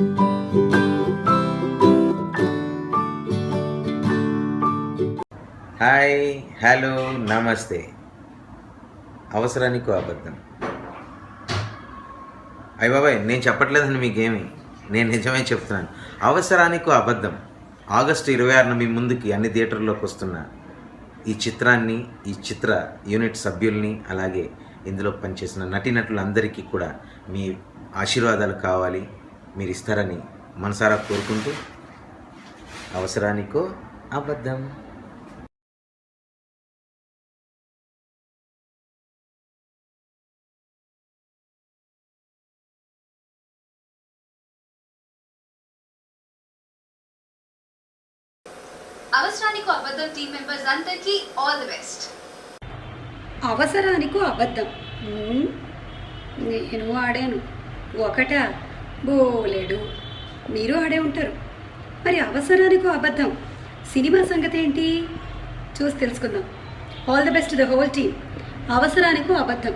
Hi hello నమస్తే. అవసరానికి అబద్ధం. అయ్య బాబాయ్ నేను చెప్పట్లేదండి మీకేమి. నేను నిజమే చెప్తున్నాను. అవసరానికి అబద్ధం. ఆగస్టు ఇరవై ఆరున మీ ముందుకి అన్ని థియేటర్లోకి వస్తున్న ఈ చిత్రాన్ని ఈ చిత్ర యూనిట్ సభ్యుల్ని అలాగే ఇందులో పనిచేసిన నటీనటులందరికీ కూడా మీ ఆశీర్వాదాలు కావాలి. మీరు ఇస్తారని మనసారా కోరుకుంటూ అవసరానికో అబద్ధం. అవసరానికి అబద్ధం టీం మెంబర్స్ అందరికీ ఆల్ ది బెస్ట్ అవసరానికో అబద్ధం. ఉమ్, నేను ఆడాను. ఒకటా? బోలేడు. మీరు ఆడే ఉంటారు. మరి అవసరానికో అబద్ధం. సినిమా సంగతి ఏంటి చూసి తెలుసుకుందాం. All the best the whole team అవసరానికో అబద్ధం.